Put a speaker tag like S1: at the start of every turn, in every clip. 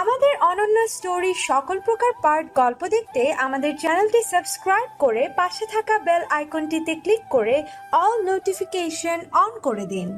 S1: আমাদের অনন্য স্টোরি সকল প্রকার পার্ট গল্প দেখতে আমাদের চ্যানেলটি সাবস্ক্রাইব করে পাশে থাকা বেল আইকনটিতে ক্লিক করে অল নোটিফিকেশন অন করে দিন।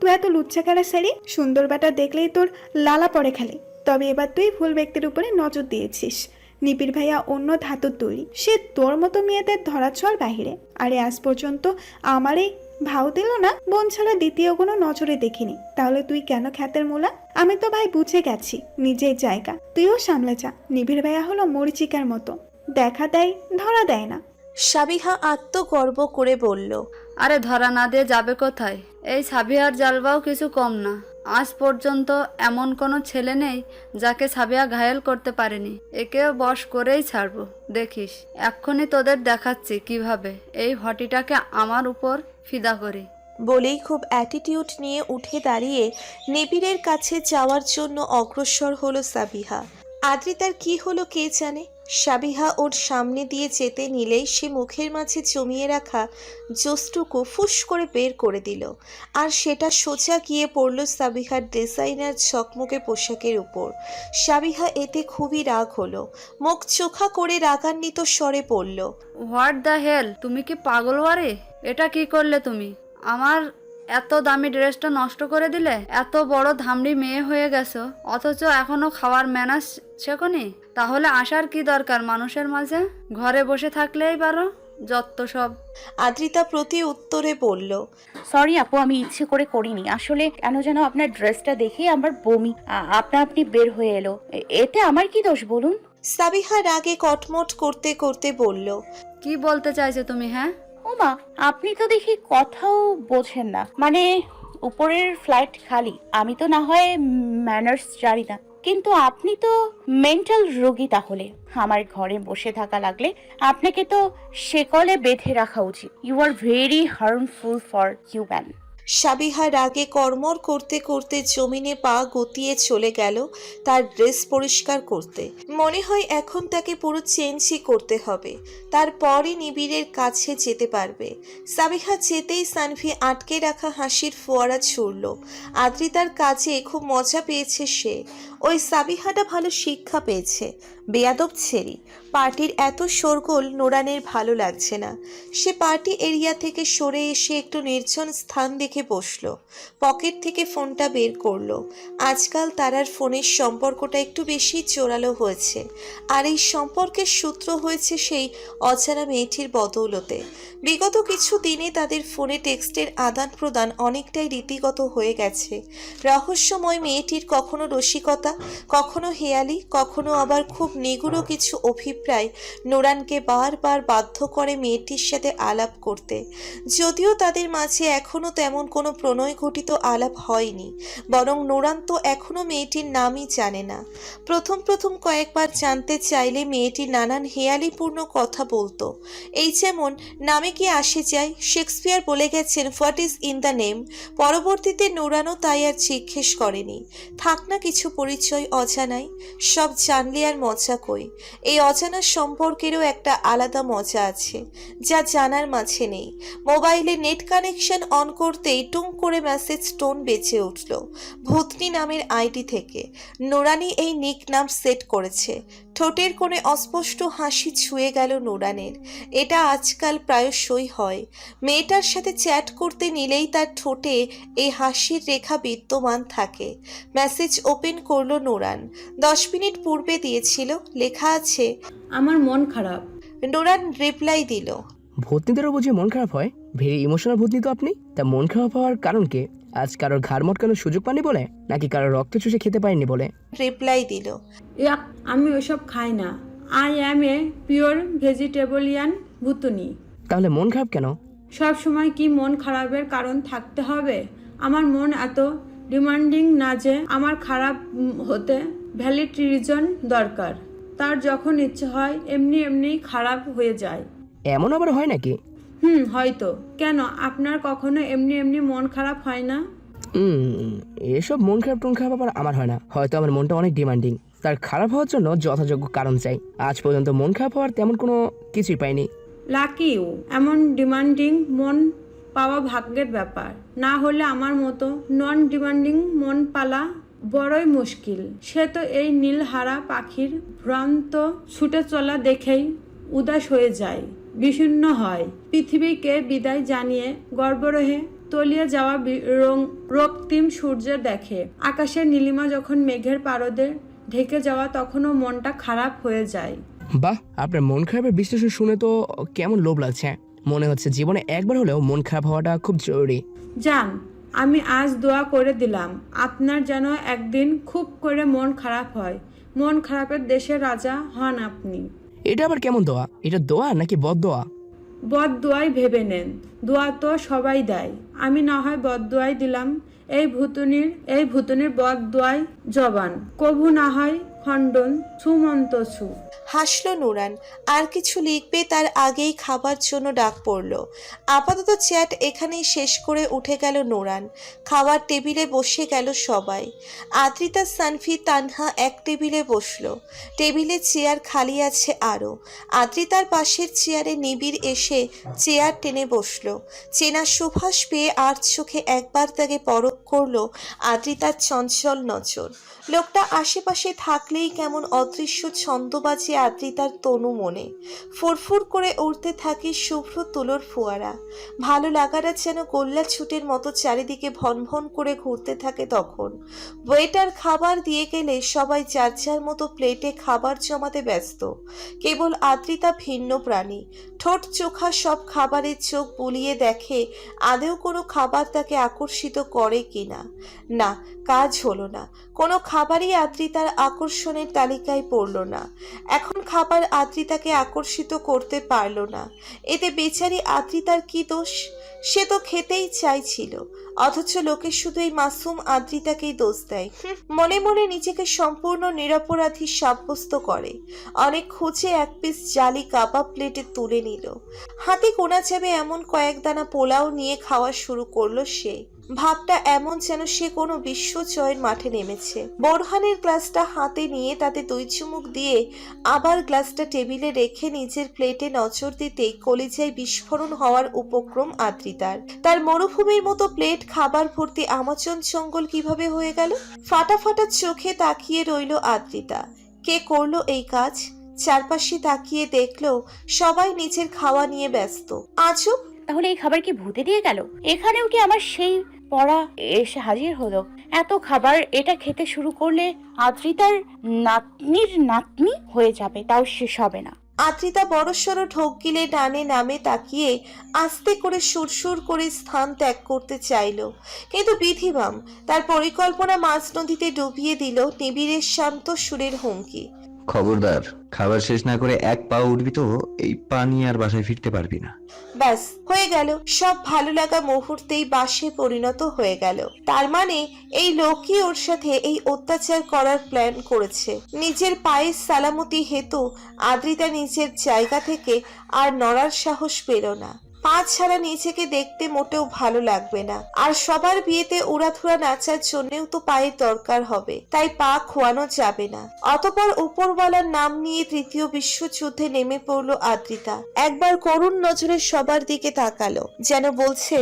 S2: তুই এত লুচ্চা খেলা সারি সুন্দর বেটা দেখলেই তোর লালা পড়ে খেলে। তবে এবার তুই ভুল ব্যক্তির উপরে নজর দিয়েছিস। নিপির ভাইয়া অন্য ধাতুর তৈরি। সে তোর মতো মেয়েদের ধরা ছোঁয়ার বাহিরে। আরে আজ পর্যন্ত আমারই ভাও দিল না বোন ছাড়া দ্বিতীয় কোনো নজরে দেখিনি। তাহলে তুই কেন খ্যাতের মোলা? আমি তো ভাই বুঝে গেছি নিজের জায়গা। তুইও সামলে যা নিবিড় ভাইয়া হলো মরিচিকার মতো। দেখা দেয় ধরা দেয় না।
S3: সাবিহা আত্মগর্ব করে বলল
S4: আরে ধরা না দিয়ে যাবে কোথায়? এই সাবিহার জালবাও কিছু কম না। আজ পর্যন্ত এমন কোনো ছেলে নেই যাকে সাবিয়া ঘায়েল করতে পারেনি। একেও বশ করেই ছাড়বো, দেখিস। এক্ষুনি তোদের দেখাচ্ছি কীভাবে এই হটিটাকে আমার উপর ফিদা করি।
S3: বলেই খুব অ্যাটিটিউড নিয়ে উঠে দাঁড়িয়ে নিবিড়ের কাছে যাওয়ার জন্য অগ্রসর হলো সাবিহা। আদ্রিতার কি হলো কে জানে? সাবিহা ওর সামনে দিয়ে যেতে নিলেই সে মুখের মাঝে জমিয়ে রাখা জোসটুকু ফুস করে বের করে দিল। আর সেটা সোজা গিয়ে পড়ল সাবিহার ডিজাইনার ঝকমকে পোশাকের উপর। সাবিহা এতে খুবই রাগ হলো। মুখ চোখা করে রাগান্বিত স্বরে পড়ল
S4: হোয়াট দ্য হেল তুমি কি পাগল ওয়ারে? এটা কি করলে তুমি? আমার এত দামি ড্রেসটা নষ্ট করে দিলে? এত বড় ধামড়ি মেয়ে হয়ে গেছো। অথচ এখনও খাওয়ার ম্যানাস শেখনি তাহলে আসার কি দরকার মানুষের মাঝে? ঘরে বসে থাকলেই পারো যত সব।
S3: আদ্রিতা প্রতি উত্তরে বলল
S5: সরি আপু আমি ইচ্ছে করে করিনি। আসলে কেন যেন আপনার ড্রেসটা দেখে আমার বমি আপনা আপনি বের হয়ে এলো। এ- এতে আমার কি দোষ বলুন?
S3: সাবিহা রাগে কটমট করতে করতে বলল
S4: কি বলতে চাইছো তুমি হ্যাঁ?
S5: ওমা, আপনি তো দেখি কথাও বোঝেন না। মানে উপরের ফ্লাইট খালি, আমি তো না হয় ম্যানার্স জানি না। কিন্তু আপনি তো মেন্টাল রোগী তাহলে। আমার ঘরে বসে থাকা লাগলে আপনাকে তো সেকলে বেঁধে রাখা উচিত। You are very harmful for human
S3: Sabiha রাগে কর্মর করতে করতে জমিনে পা গতিয়ে চলে গেল তার ড্রেস পরিষ্কার করতে। মনে হয় এখন তাকে পুরো চেঞ্জই করতে হবে। তারপরই নিবিড়ের কাছে যেতে পারবে। সাবিহা যেতেই সানভি আটকে রাখা হাসির ফোয়ারা ছুড়ল। আদ্রিতার কাজে খুব মজা পেয়েছে সে। ওই সাবিহাটা ভালো শিক্ষা পেয়েছে। বেয়াদব ছেড়ি পার্টির এত শোরগোল নোরানের ভালো লাগছে না। সে পার্টি এরিয়া থেকে সরে এসে একটু নির্জন স্থান দেখে বসল। পকেট থেকে ফোনটা বের করল। আজকাল তারার ফোনের সম্পর্কটা একটু বেশি জোরালো হয়েছে। আর এই সম্পর্কের সূত্র হয়েছে সেই অজানা মেয়েটির বদৌলতে। বিগত কিছু দিনে তাদের ফোনে টেক্সটের আদান প্রদান অনেকটাই রীতিগত হয়ে গেছে। রহস্যময় মেয়েটির কখনো রসিকতা, কখনো হেয়ালি, কখনো আবার খুব নিগুড়ো কিছু অভিপ্রায় নোরানকে বারবার বাধ্য করে মেয়েটির সাথে আলাপ করতে। যদিও তাদের মাঝে এখনও তেমন কোনো প্রণয় ঘটিত আলাপ হয়নি, বরং নোরান তো এখনও মেয়েটির নামই জানে না। প্রথম প্রথম কয়েকবার জানতে চাইলে মেয়েটি নানান হেয়ালিপূর্ণ কথা বলতো। এই যেমন, নামে কি আসে যায়? শেক্সপিয়ার বলে গেছেন, what is in the name? পরবর্তীতে নোরানও তাই আর জিজ্ঞেস করেনি। থাক না, কিছু পরিচয় অজানাই, সব জানলে আর মজা কই? এই অজানা সম্পর্কেরও একটা আলাদা মজা আছে, যা জানার মাঝে নেই। মোবাইলে নেট কানেকশন অন করতেই টুং করে মেসেজ টোন বেঁচে উঠল। ভূতনি নামের আইডি থেকে। নোরানি এই নিক নাম সেট করেছে। ঠোঁটের কোণে অস্পষ্ট হাসি ছুঁয়ে গেল নোরানের। এটা আজকাল প্রায়শই হয়। মেয়েটার সাথে চ্যাট করতে নিলেই তার ঠোঁটে এই হাসির রেখা বিদ্যমান থাকে। মেসেজ ওপেন করল নোরান। দশ মিনিট পূর্বে দিয়েছিল। লেখা আছে
S6: আমার মন খারাপ।
S3: নোরান রিপ্লাই দিল।
S7: ভূতনিদেরও বুঝি মন খারাপ হয়? ভেরি ইমোশনাল ভূতনি তো আপনি। তা মন খারাপ হওয়ার কারণ কি? আজ কারোর ঘাড় মটকানোর সুযোগ পাননি বলে? নাকি কারোর রক্ত চুষে খেতে পারেননি বলে?
S3: রিপ্লাই দিল।
S6: ইয়াক আমি ওইসব খাই না। I am a pure vegetablian ভুতুনি।
S7: তাহলে মন খারাপ কেন?
S6: সব সময় কি মন খারাপের কারণ থাকতে হবে? আমার মন এত ডিমান্ডিং না যে আমার খারাপ হতে ভ্যালিড রিজন দরকার। তার যখন ইচ্ছে হয় এমনি এমনি খারাপ হয়ে যায়।
S7: এমন আবার হয় নাকি?
S6: হুম হয়তো। কেন? আপনার কখনো এমনি এমনি মন খারাপ হয় না?
S7: হুম এসব মন খারাপ টন খারাপ আবার আমার হয় না। হয়তো আমার মনটা অনেক ডিমান্ডিং তার খারাপ হওয়ার জন্য যথাযোগ্য কারণ চাই। আজ পর্যন্ত মন খারাপ হওয়ার তেমন কোনো কিছুই পাইনি।
S6: লাকি ইউ এমন ডিমান্ডিং মন পাওয়া ভাগ্যের ব্যাপার। না হলে আমার মতো নন ডিমান্ডিং মন পালা বড়ই মুশকিল। সে তো এই নীলহারা পাখির ভ্রান্ত ছুটে চলা দেখেই উদাস হয়ে যায়। বিষণ্ণ হয়। পৃথিবীকে বিদায় জানিয়ে গর্বরহে তলিয়ে যাওয়া রক্তিম সূর্যের দেখে। আকাশের নীলিমা যখন মেঘের পারদে ঢেকে যাওয়া তখনও মনটা খারাপ হয়ে যায়।
S7: বাহ আপনার মন খারাপের বিশ্লেষণ শুনে তো কেমন লোভ লাগছে। মনে হচ্ছে জীবনে একবার হলেও মন খারাপ হওয়াটা খুব জরুরি।
S6: যান আমি আজ দোয়া করে দিলাম। আপনার যেন একদিন খুব করে মন খারাপ হয়। মন খারাপের দেশের রাজা হন আপনি।
S7: এটা আবার কেমন দোয়া? এটা দোয়া নাকি বদ দোয়া?
S6: বদ দোয়াই ভেবে নেন, দোয়া তো সবাই দেয়। আমি না হয় বদ দোয়াই দিলাম, এই ভুতুনির এই ভুতুনির বদ দোয়াই জবান। কভু না হয় খণ্ডন সুমন্ত ছু
S3: হাসলো নুরান। আর কিছু লিখবে তার আগেই খাবার জন্য ডাক পড়ল। আপাতত চ্যাট এখানেই শেষ করে উঠে গেল নুরান। খাওয়ার টেবিলে বসে গেল সবাই। আদ্রিতা সানফি তানহা এক টেবিলে বসল। টেবিলে চেয়ার খালি আছে আরও। আদ্রিতার পাশের চেয়ারে নিবিড় এসে চেয়ার টেনে বসল। চেনা সুভাষ পেয়ে আর চোখে একবার তাকে পরখ করল আদ্রিতার চঞ্চল নজর। লোকটা আশেপাশে থাকলেই কেমন অদৃশ্য ছন্দ বাজে আদ্রিতার তনু মনে। ফুরফুর করে উড়তে থাকে শুভ্র তুলোর ফোয়ারা। ভালো লাগাটা যেন গোল্লা ছুটের মতো চারিদিকে ভন ভন করে ঘুরতে থাকে তখন। ওয়েটার খাবার দিয়ে গেলে সবাই যার যার মতো প্লেটে খাবার জমাতে ব্যস্ত। কেবল আদ্রিতা ভিন্ন প্রাণী। ঠোঁট চোখা সব খাবারের চোখ বুলিয়ে দেখে আদেও কোনো খাবার তাকে আকর্ষিত করে কিনা। না, কাজ হলো না। কোনো খাবারই আদ্রিতার আকর্ষণের তালিকায় পড়ল না। এখন খাবার আদ্রিতাকে আকর্ষিত করতে পারল না। এতে বেচারি আদ্রিতার কি দোষ? সে তো খেতেই চাইছিল। অথচ লোকে শুধু এই মাসুম আদ্রিতাকেই দোষ দেয়। মনে মনে নিজেকে সম্পূর্ণ নিরপরাধী সাব্যস্ত করে। অনেক খুঁজে এক পিস জালি কাবাব প্লেটে তুলে নিল। হাতে কোনা যাবে এমন কয়েক দানা পোলাও নিয়ে খাওয়া শুরু করল সে। ভাবটা এমন যেন সে কোনো বিশ্ব জয়ের মাঠে নেমেছে। বোরহানের গ্লাসটা হাতে নিয়ে তাতে দুই চুমুক দিয়ে আবার গ্লাসটা টেবিলে রেখে নিজের প্লেটে নজর দিতেই কলিজায় বিস্ফোরণ হওয়ার উপক্রম আদ্রিতার। তার মরুভূমির মতো প্লেট, খাবার ভর্তি আমাজন জঙ্গল কীভাবে হয়ে গেল? ফাটা ফাটা চোখে তাকিয়ে রইল আদ্রিতা। কে করল এই কাজ? চারপাশে তাকিয়ে দেখল সবাই নিজের খাওয়া নিয়ে ব্যস্ত। আজব!
S5: তাহলে এই খাবার কি ভূতে দিয়ে গেল? এখানেও কি আমার সেই পড়া এসে হাজির হলো। এত খাবার এটা খেতে শুরু করলে আদ্রিতার নাতনির নাতনি হয়ে যাবে, তাও শেষ হবে না।
S3: আদ্রিতা বড়সড় ঢোক গিলে ডানে নামে তাকিয়ে আস্তে করে সুরসুর করে স্থান ত্যাগ করতে চাইল। কিন্তু বিধিবাম তার পরিকল্পনা মাঝ নদীতে ডুবিয়ে দিল নিবিড়ের শান্ত সুরের হুমকি।
S8: খবরদার, খাবার শেষ না করে এক পা উঠবি তো এই পা নিয়ে আর বাসায় ফিরতে পারবি না।
S3: ব্যাস, হয়ে গেল। সব ভালো লাগা মুহূর্তেই বাসে পরিণত হয়ে গেল। তার মানে এই লোকই ওর সাথে এই অত্যাচার করার প্ল্যান করেছে। নিজের পায়ের সালামতি হেতু আদ্রিতা নিজের জায়গা থেকে আর নড়ার সাহস পেল না। পা ছাড়া নিজেকে দেখতে মোটেও ভালো লাগবে না। আর সবার বিয়েতে উড়াধুরা নাচার জন্যেও তো পায়ের দরকার হবে, তাই পা খোয়ানো যাবে না। অতপর উপরওয়ালার নাম নিয়ে তৃতীয় বিশ্বযুদ্ধে নেমে পড়ল আদ্রিতা। একবার করুণ নজরে সবার দিকে তাকালো, যেন বলছে,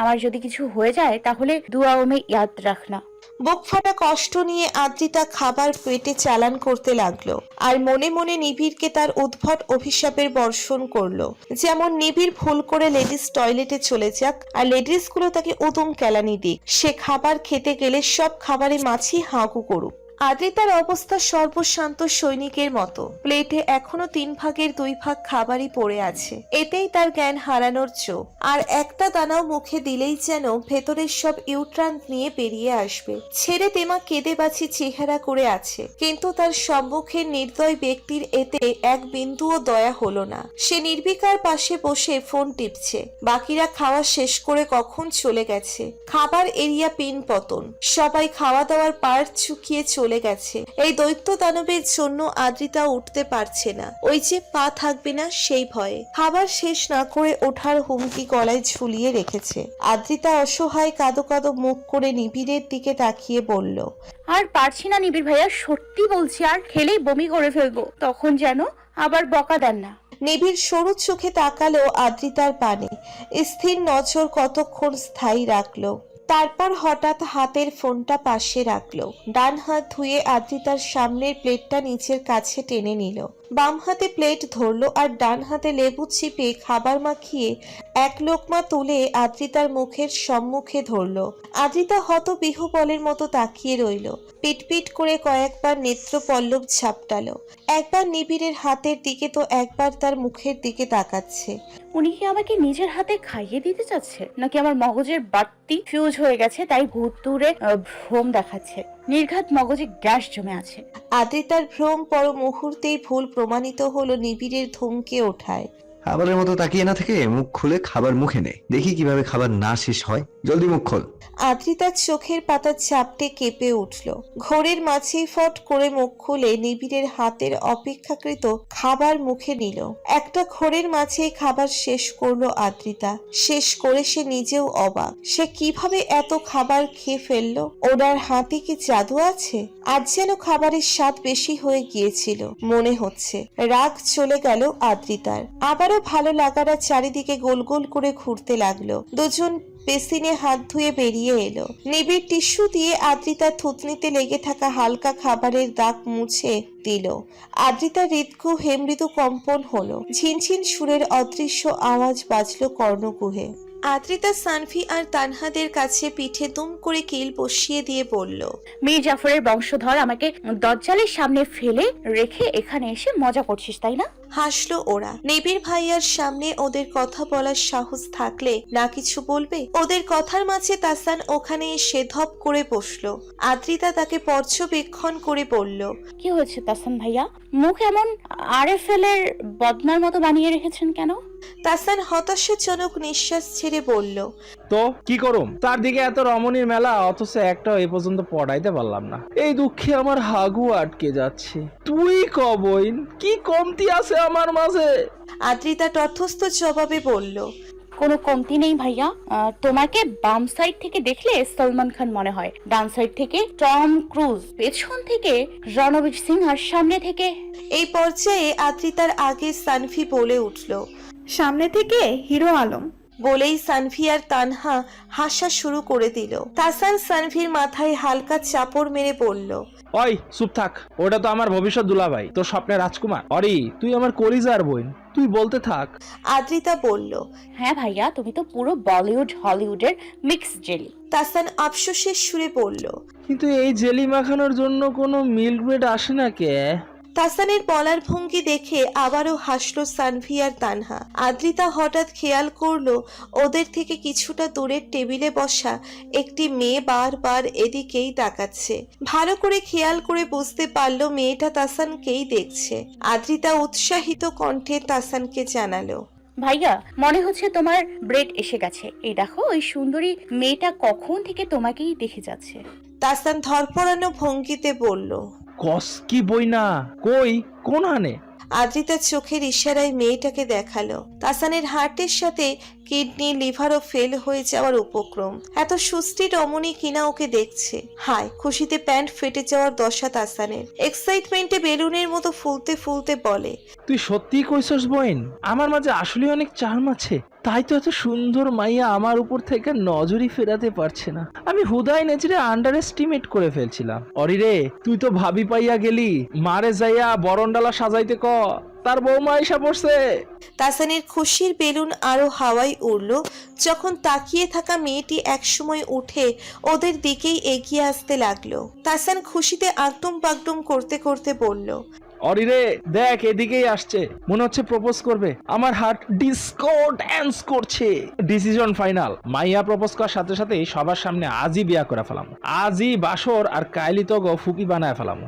S5: আমার যদি কিছু হয়ে যায়, তাহলে দুয়া ওমে ইয়াদ রাখনা
S3: বুক ফাটা কষ্ট নিয়ে আদ্রিতা খাবার পেটে চালান করতে লাগল আর মনে মনে নিবিড়কে তার উদ্ভট অভিশাপের বর্ষণ করল। যেমন নিবিড় ভুল করে লেডিস টয়লেটে চলে যাক আর লেডিসগুলো তাকে উদম কেলানি দিক। সে খাবার খেতে গেলে সব খাবারে মাছি হাঁকু করুক। আদ্রিতার অবস্থা সর্বশান্ত সৈনিকের মতো। প্লেটে এখনও তিন ভাগের দুই ভাগ খাবারই পড়ে আছে। এতেই তার জ্ঞান হারানোর চোখ। আর একটা দানাও মুখে দিলেই যেন ভেতরের সব ইউট্রান নিয়ে বেরিয়ে আসবে। ছেড়ে তেমা কেঁদে বাছি চেহারা করে আছে। কিন্তু তার সম্মুখের নির্দয় ব্যক্তির এতে এক বিন্দুও দয়া হলো না। সে নির্বিকার পাশে বসে ফোন টিপছে। বাকিরা খাওয়া শেষ করে কখন চলে গেছে? খাবার এরিয়া পিন পতন। সবাই খাওয়া দাওয়ার পার চুকিয়ে চলে গেছে। এই দৈত্য দানবের জন্য আদ্রিতা উঠতে পারছে না। ওই যে পা থাকবে না সেই ভয়ে। খাবার শেষ না করে ওঠার হুমকি গলায় ঝুলিয়ে রেখেছে। আদ্রিতা অসহায় কাদো কাদো মুখ করে নিবিড়ের দিকে তাকিয়ে বলল
S5: আর পারছি না নিবিড় ভাইয়া সত্যি বলছি আর খেলেই বমি করে ফেলব। তখন যেন আবার বকা দেন না।
S3: নিবিড় সরু চোখে তাকালো আদ্রিতার পানে স্থির নজর কতক্ষণ স্থায়ী রাখল। তারপর হঠাৎ হাতের ফোনটা পাশে রাখল। ডান হাত ধুয়ে আদ্রিতার সামনের প্লেটটা নিচের কাছে টেনে নিল। বাম হাতে প্লেট ধরলো আর ডান হাতে লেবু চিপে খাবার মাখিয়ে এক লোকমা তুলে আদ্রিতার মুখের সম্মুখে ধরলো। আদ্রিতা হত বিহবলের মতো তাকিয়ে রইল। পিটপিট করে কয়েকবার নেত্র পল্লব ঝাপটালো। একবার নিবিড়ের হাতের দিকে তো একবার তার মুখের দিকে তাকাচ্ছে।
S5: উনি কি আমাকে নিজের হাতে খাইয়ে দিতে চাচ্ছে? নাকি আমার মগজের বাড়তি ফিউজ হয়ে গেছে, তাই ভূত দূরে ভ্রম দেখাচ্ছে? নির্ঘাত মগজে গ্যাস জমে আছে।
S3: আদিতার ভ্রম পর মুহূর্তেই ভুল প্রমাণিত হলো নিবিড়ের ধমকে ওঠায়।
S8: খাবারের মতো তাকিয়ে না থেকে মুখ খুলে খাবার মুখে নে। দেখি কীভাবে খাবার না শেষ হয়। জলদি মুখ খোল।
S3: আদ্রিতার চোখের পাতা চাপটে কেঁপে উঠল। ঘোরের মাঝেই ফট করে মুখ খুলে নিবিড়ের হাতের অপেক্ষাকৃত খাবার মুখে নিল। একটা ঘোরের মাঝেই খাবার শেষ করল আদ্রিতা। শেষ করে সে নিজেও অবাক। সে কীভাবে এত খাবার খেয়ে ফেলল? ওনার হাতে কি জাদু আছে? আজ যেন খাবারের স্বাদ বেশি হয়ে গিয়েছিল, মনে হচ্ছে। রাগ চলে গেল আদ্রিতার। আবারও ভালো লাগাটা চারিদিকে গোল গোল করে ঘুরতে লাগল। দুজন বেসিনে হাত ধুয়ে বেরিয়ে এলো। নিবিড় টিস্যু দিয়ে আদ্রিতার থুতনিতে লেগে থাকা হালকা খাবারের দাগ মুছে দিল। আদ্রিতার হৃদকু হেমৃদু কম্পন হলো। ঝিনঝিন সুরের অদৃশ্য আওয়াজ বাজলো কর্ণকুহে আদ্রিতা, সানভি আর তানহাদের কাছে পিঠে দুম করে কিল বসিয়ে দিয়ে বলল,
S5: মীর জাফরের বংশধর আমাকে দজ্জালের সামনে ফেলে রেখে এখানে এসে মজা করছিস, তাই না?
S3: হাসলো ওরা। নিবিড় ভাইয়ার সামনে ওদের কথা বলার সাহস থাকলে না কিছু বলবে? ওদের কথার মাঝে তাসান ওখানে এসে ধপ করে বসল। আদ্রিতা তাকে পর্যবেক্ষণ করে বলল
S5: কি হয়েছে তাসান ভাইয়া? মুখ এমন আরএফএল এর বদনার মতো বানিয়ে রেখেছেন কেন?
S3: তাসান হতাশাজনক নিঃশ্বাস ছেড়ে বলল
S9: তো কি করুম? তার দিকে এত রমণীর মেলা অথচ একটাও এ পর্যন্ত পড়াইতে পারলাম না। এই দুঃখে আমার হাগু আটকে যাচ্ছে। তুই কবইন কি কমতি আছে আমার মাঝে?
S3: আদ্রিতা তথস্থ জবাবে বলল
S5: কোনো কমতি নেই ভাইয়া। আহ, তোমাকে বাম সাইড থেকে দেখলে সলমান খান মনে হয়। ডান সাইড থেকে টম ক্রুজ পেছন থেকে রণবীর সিং আর সামনে থেকে
S3: এই পর্যায়ে আদ্রিতার আগে সানফি বলে উঠল
S2: সামনে থেকে হিরো আলম।
S3: বলেই সানভি আর তানহা হাসা শুরু করে দিল। তাসান সানভির মাথায় হালকা চাপড় মেরে বলল
S9: ওই চুপ থাক। ওটা তো আমার ভবিষ্যৎ দুলাভাই তোর স্বপ্নের রাজকুমার। অরি তুই আমার কলিজার বোন। তুই বলতে থাক।
S3: আদ্রিতা বলল
S5: হ্যাঁ ভাইয়া তুমি তো পুরো বলিউড হলিউডের মিক্স জেলি।
S3: তাসান আফসোসের সুরে বলল
S9: কিন্তু এই জেলি মাখানোর জন্য কোনো মিল্ক ব্রেড আসে না কে?
S3: তাসানের বলার ভঙ্গি দেখে আবারও হাসলো সানভিয়ার তানহা। আদ্রিতা হঠাৎ খেয়াল করল ওদের থেকে কিছুটা দূরের টেবিলে বসা একটি মেয়ে বারবার এদিকেই তাকাচ্ছে। ভালো করে খেয়াল করে বুঝতে পারল মেয়েটা তাসানকেই দেখছে। আদ্রিতা উৎসাহিত কণ্ঠে তাসানকে জানালো
S5: ভাইয়া মনে হচ্ছে তোমার ব্রেড এসে গেছে। এই দেখো ওই সুন্দরী মেয়েটা কখন থেকে তোমাকেই দেখে যাচ্ছে?
S3: তাসান ধরপড়ানো ভঙ্গিতে বলল
S9: কস কি বই না? কই? কোন হানে
S3: আদ্রিতার চোখের ইশারায় মেয়েটাকে দেখাল। তাসানের হার্টের সাথে কিডনি লিভারও ফেল হয়ে যাওয়ার উপক্রম। এত সুস্থি রমণী কিনা ওকে দেখছে। হায়, খুশিতে প্যান্ট ফেটে যাওয়ার দশা তাসানের। এক্সাইটমেন্টে বেলুনের মতো ফুলতে ফুলতে বলে,
S9: তুই সত্যি কইছস বইন? আমার মাঝে আসলে অনেক চার্ম আছে। তাই তো এত সুন্দর মাইয়া আমার উপর থেকে নজরই ফেরাতে পারছে না। আমি হুদাই নেচরে আন্ডার এস্টিমেট করে ফেলছিলাম। অরিরে, তুই তো ভাবি পাইয়া গেলি। মারে যাইয়া বরণডালা সাজাইতে ক। তার বৌমা এসা পড়ছে।
S3: তাসানের খুশির বেলুন আরও হাওয়ায় উড়ল। যখন তাকিয়ে থাকা মেয়েটি একসময় উঠে ওদের দিকেই এগিয়ে আসতে লাগল। তাসান খুশিতে আগডুম বাগডুম করতে করতে বলল
S9: অরি রে দেখ এদিকেই আসছে। মনে হচ্ছে প্রপোজ করবে। আমার হার্ট ডিসকো ড্যান্স করছে। ডিসিশন ফাইনাল মাইয়া প্রপোজ করার সাথে সাথে সবার সামনে আজই বিয়া করে ফেলাম। আজই বাসর আর কাইলি তো ফুপি বানায় ফেলাম।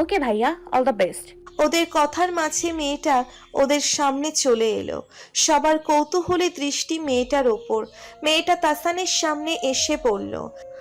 S5: ওকে ভাইয়া অল দ্য বেস্ট
S3: ওদের কথার মাঝে মেয়েটা ওদের সামনে চলে এলো। সবার কৌতূহলী দৃষ্টি মেয়েটার ওপর। মেয়েটা তাসানের সামনে এসে পড়ল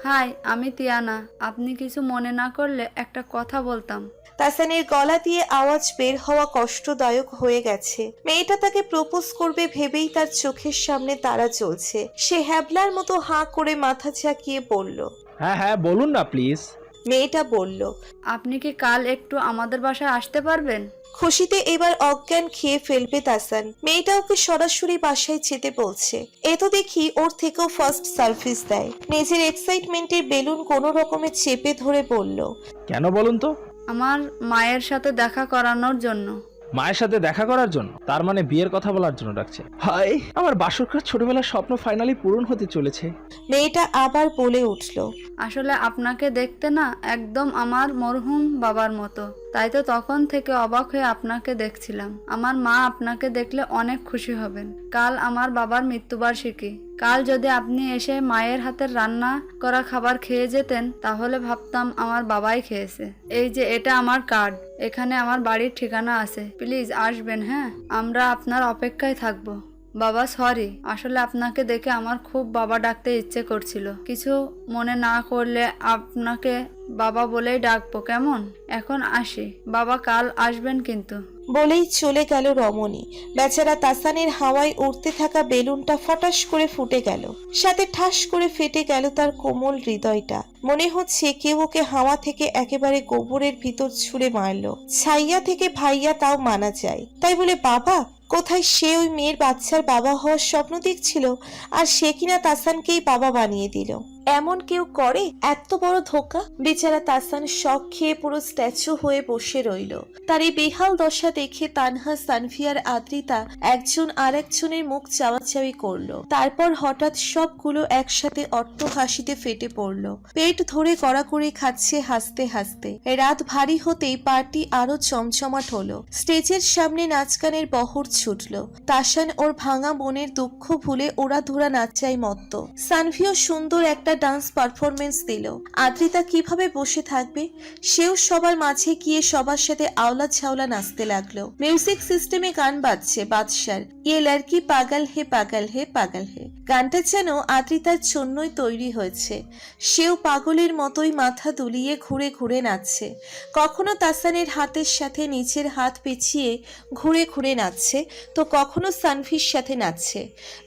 S4: হাই আমি তিয়ানা। আপনি কিছু মনে না করলে একটা কথা বলতাম।
S3: তাসানের গলা দিয়ে আওয়াজ বের হওয়া কষ্টদায়ক হয়ে গেছে। মেয়েটা তাকে প্রপোজ করবে ভেবেই তার চোখের সামনে তারা চলছে। সে হ্যাবলার মতো হাঁ করে মাথা ঝাঁকিয়ে বলল
S9: হ্যাঁ হ্যাঁ বলুন না প্লিজ
S3: মেয়েটা বলল
S4: আপনি কি কাল একটু আমাদের বাসায় আসতে পারবেন?
S3: খুশিতে এবার অজ্ঞান খেয়ে ফেলবে তাসান। মেয়েটা ওকে সরাসরি বাসায় যেতে বলছে। এত তো দেখি ওর থেকেও ফার্স্ট সার্ভিস দেয়। নিজের এক্সাইটমেন্টের বেলুন কোনো রকমে চেপে ধরে বলল
S9: কেন বলুন তো?
S4: আমার মায়ের সাথে দেখা করানোর জন্য।
S9: মায়ের সাথে দেখা করার জন্য? তার মানে বিয়ের কথা বলার জন্য ডাকছে। হাই আমার বাসরকার ছোটবেলার স্বপ্ন ফাইনালি পূরণ হতে চলেছে।
S3: মেয়েটা আবার বলে উঠল
S4: আসলে আপনাকে দেখতে না একদম আমার মরহুম বাবার মতো। তাই তো তখন থেকে অবাক হয়ে আপনাকে দেখছিলাম। আমার মা আপনাকে দেখলে অনেক খুশি হবেন। কাল আমার বাবার মৃত্যুবার্ষিকী। কাল যদি আপনি এসে মায়ের হাতের রান্না করা খাবার খেয়ে যেতেন, তাহলে ভাবতাম আমার বাবাই খেয়েছে। এই যে এটা আমার কার্ড। এখানে আমার বাড়ির ঠিকানা আছে। প্লিজ আসবেন হ্যাঁ? আমরা আপনার অপেক্ষায় থাকব। বাবা, সরি। আসলে আপনাকে দেখে আমার খুব বাবা ডাকতে ইচ্ছে করছিল। কিছু মনে না করলে আপনাকে বাবা বলেই ডাকবো, কেমন? এখন আসি। বাবা কাল আসবেন কিন্তু।
S3: বলেই চলে গেল রমণী। বেচারা তাসানের হাওয়ায় উড়তে থাকা বেলুনটা ফটাস করে ফুটে গেল। সাথে ঠাস করে ফেটে গেল তার কোমল হৃদয়টা। মনে হচ্ছে কেউ ওকে হাওয়া থেকে একেবারে গোবরের ভিতর ছুঁড়ে মারলো। ছাইয়া থেকে ভাইয়া তাও মানা যায়। তাই বলে, বাবা, কোথায় সে ওই মেয়ের বাচ্চার বাবা হওয়ার স্বপ্ন দেখছিল? আর সে কিনা তাসানকেই বাবা বানিয়ে দিল। এমন কেউ করে? এত বড় ধোকা? বেচারা তাসান শখ খেয়ে পুরো স্ট্যাচু হয়ে বসে রইল। তার এই বেহাল দশা দেখে তানহা সানফিয়ার আদ্রিতা একজন আর একজনের মুখ চাওয়াচাওয়ি করল। তারপর হঠাৎ সবগুলো একসাথে অট্ট হাসিতে ফেটে পড়ল। পেট ধরে কড়াকড়ি খাচ্ছে হাসতে হাসতে। রাত ভারী হতেই পার্টি আরও চমচমাট হলো। স্টেজের সামনে নাচকানের বহর ছুটলো। তাসান ওর ভাঙা মনের দুঃখ ভুলে ওরা ধুরা নাচাই মত্ত। সানভিও সুন্দর একটা ডান্স পারফরমেন্স দিল। আদ্রিতা কীভাবে বসে থাকবে? সেও সবার মাঝে গিয়ে সবার সাথে আওলা ছাওলা নাচতে লাগল। মিউজিক সিস্টেমে গান বাজছে বাদশার। ইয়ে লড়কি পাগল হে পাগল হে পাগল হে। গানটা যেন আদ্রিতার জন্যই তৈরি হয়েছে। সেও পাগলের মতোই মাথা দুলিয়ে ঘুরে ঘুরে নাচছে। কখনো তাসানের হাতের সাথে নিচের হাত পেঁচিয়ে ঘুরে ঘুরে নাচছে, তো কখনো সানভির সাথে নাচছে।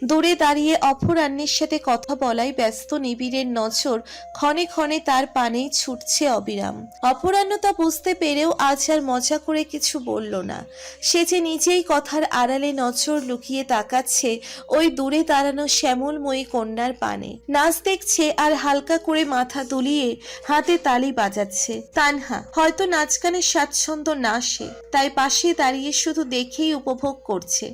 S3: দূরে দাঁড়িয়ে অপরাহ্নের সাথে কথা বলাই ব্যস্ত নিবিড়ের নজর ক্ষণে ক্ষণে তার পানেই ছুটছে অবিরাম। অপরাহ্ন তা বুঝতে পেরেও আজ আর মজা করে কিছু বলল না। সে যে নিজেই কথার আড়ালে নজর লুকিয়ে তাকাচ্ছে ওই দূরে দাঁড়ানো শ্যামলময়ী কন্যার পানে। নাচ দেখছে আর হালকা করে মাথা দুলিয়ে হাতে তালি বাজাচ্ছে। তানহা, হয়তো নাচ গানের স্বাচ্ছন্দ্য না সে, তাই পাশে দাঁড়িয়ে শুধু দেখেই উপভোগ করছে।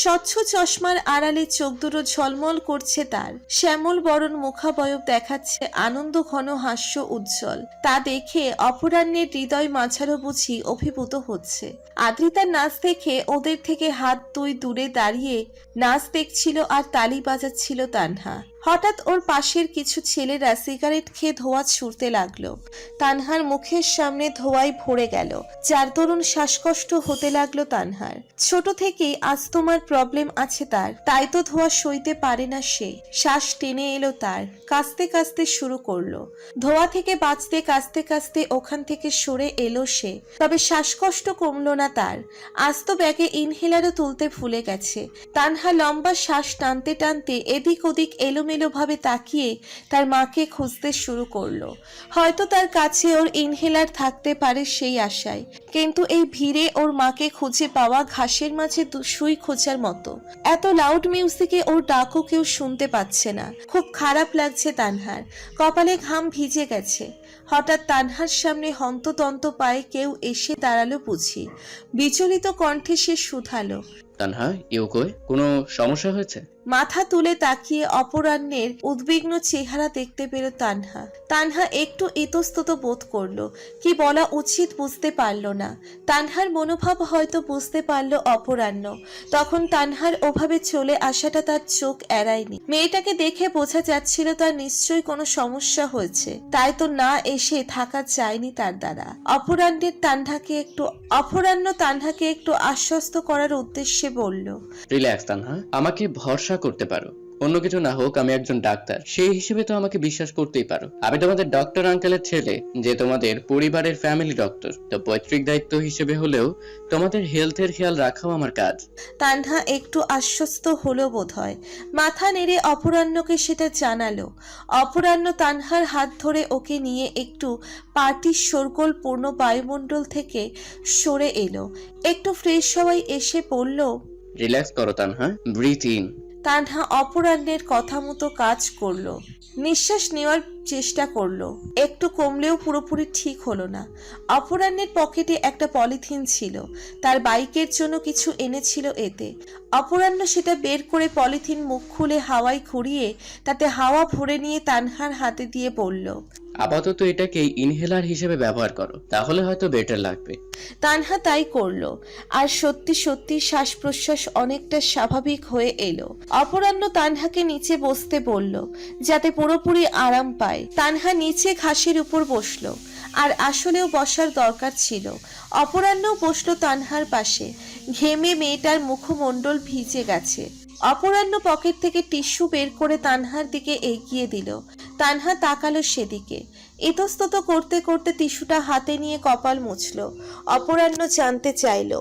S3: স্বচ্ছ চশমার আড়ালে চোখ দুটো ঝলমল করছে তার। শ্যামল বরণ মুখাবয়ব দেখাচ্ছে আনন্দ ঘন হাস্য উজ্জ্বল। তা দেখে অপরাহ্নের হৃদয় মাঝারো বুঝি অভিভূত হচ্ছে। আদ্রিতার নাচ দেখে ওদের থেকে হাত দুই দূরে দাঁড়িয়ে নাচ দেখছিল আর তালি বাজাচ্ছিল তানহা। হঠাৎ ওর পাশের কিছু ছেলেরা সিগারেট খেয়ে ধোয়া ছুড়তে লাগল। তানহার মুখের সামনে ধোয়ায় ভরে গেল। যার দরুন শ্বাসকষ্ট হতে লাগল তানহার। ছোট থেকেই আস্তমার প্রবলেম আছে তার। তাই তো ধোয়া সইতে পারে না সে। শ্বাস টেনে এলো তার। কাস্তে কাস্তে শুরু করল। ধোয়া থেকে বাঁচতে কাস্তে কাস্তে ওখান থেকে সরে এলো সে। তবে শ্বাসকষ্ট কমলো না তার। আস্ত ব্যাগে ইনহেলারও তুলতে ভুলে গেছে। তানহা লম্বা শ্বাস টানতে টানতে এদিক ওদিক এলোমেলো ভাবে তাকিয়ে তার মাকে খুঁজতে শুরু করল। হয়তো তার কাছে ওর ইনহেলার থাকতে পারে সেই আশায়। কিন্তু এই ভিড়ে ওর মাকে খুঁজে পাওয়া ঘাসের মাঝে সুই খোঁজার মতো। এত লাউড মিউজিকে ওর ডাকও কেউ শুনতে পাচ্ছে না। খুব খারাপ লাগছে তানহার। কপালে ঘাম ভিজে গেছে। হঠাৎ তানহার সামনে হন্ততন্ত পায়ে কেউ এসে দাঁড়াল বুঝি। বিচলিত কণ্ঠে সে শুধালো।
S10: তানহা ইউ কই? কোনো সমস্যা হয়েছে?
S3: মাথা তুলে তাকিয়ে অপরাহ্নের উদ্বিগ্ন চেহারা দেখতে পেল তানহা। তানহা একটু ইতস্তত বোধ করল, কি বলা উচিত বুঝতে পারল না। তানহার মনোভাব হয়তো বুঝতে পারল অপরাহ্ন। তখন তানহার ওভাবে চলে আসাটা তার চোখ এড়ায়নি। মেয়েটাকে দেখে বোঝা যাচ্ছিল তার নিশ্চয়ই কোনো সমস্যা হয়েছে। তাই তো না এসে থাকা যায়নি তার দ্বারা। অপরাহ্নের তানহাকে একটু অপরাহ্ন তানহাকে একটু আশ্বস্ত করার উদ্দেশ্যে বলল
S10: রিল্যাক্স তানহা। আমাকে ভরসা করতে পারো। অন্য কিছু না হোক আমি একজন ডাক্তার। সেই হিসেবে তো আমাকে বিশ্বাস করতেই পারো। আমি তোমাদের ডক্টর আঙ্কেলের ছেলে যে তোমাদের পরিবারের ফ্যামিলি ডক্টর তো পৈতৃক দায়িত্ব হিসেবে হলেও তোমাদের হেলথের খেয়াল রাখাও আমার কাজ।
S3: তানহা একটু আশ্বস্ত হলো বোধ হয় মাথা নেড়ে অপরাহ্নকে সেটা জানালো। অপরাহ্ন তানহার হাত ধরে ওকে নিয়ে একটু পার্টির শোরগোলপূর্ণ বায়ুমণ্ডল থেকে সরে এলো। একটু ফ্রেশ হওয়াই এসে পড়ল
S10: রিল্যাক্স করো তানহা ব্রিথ ইন
S3: তানহা অপরাহ্নের কথা মতো কাজ করল। নিঃশ্বাস নেওয়ার চেষ্টা করল। একটু কমলেও পুরোপুরি ঠিক হলো না। অপরাহ্নের পকেটে একটা পলিথিন ছিল। তার বাইকের জন্য কিছু এনেছিল এতে। অপরাহ্ন সেটা বের করে পলিথিন মুখ খুলে হাওয়ায় ঘুরিয়ে তাতে হাওয়া ভরে নিয়ে তানহার হাতে দিয়ে বলল
S10: আপাতত এটাকে ইনহেলার হিসেবে ব্যবহার করো, তাহলে হয়তো বেটার লাগবে।
S3: তানহা তাই করল, আর সত্যি সত্যি শ্বাস প্রশ্বাস অনেকটা স্বাভাবিক হয়ে এলো। অপরাহ্ন তানহাকে নিচে বসতে বলল, যাতে পুরোপুরি আরাম পায়। তানহা নিচে ঘাসের উপর বসল, আর আসলেও বসার দরকার ছিল। অপরাহ্নও বসল তানহার পাশে, ঘেমে মেয়েটার মুখমণ্ডল ভিজে গেছে। অপরাহ্ন পকেট থেকে টিস্যু বের করে তানহার দিকে এগিয়ে দিল। তানহা তাকালো সেদিকে। ইতস্তত করতে করতে টিস্যুটা হাতে নিয়ে কপাল মুছল। অপরাহ্ন জানতে চাইলো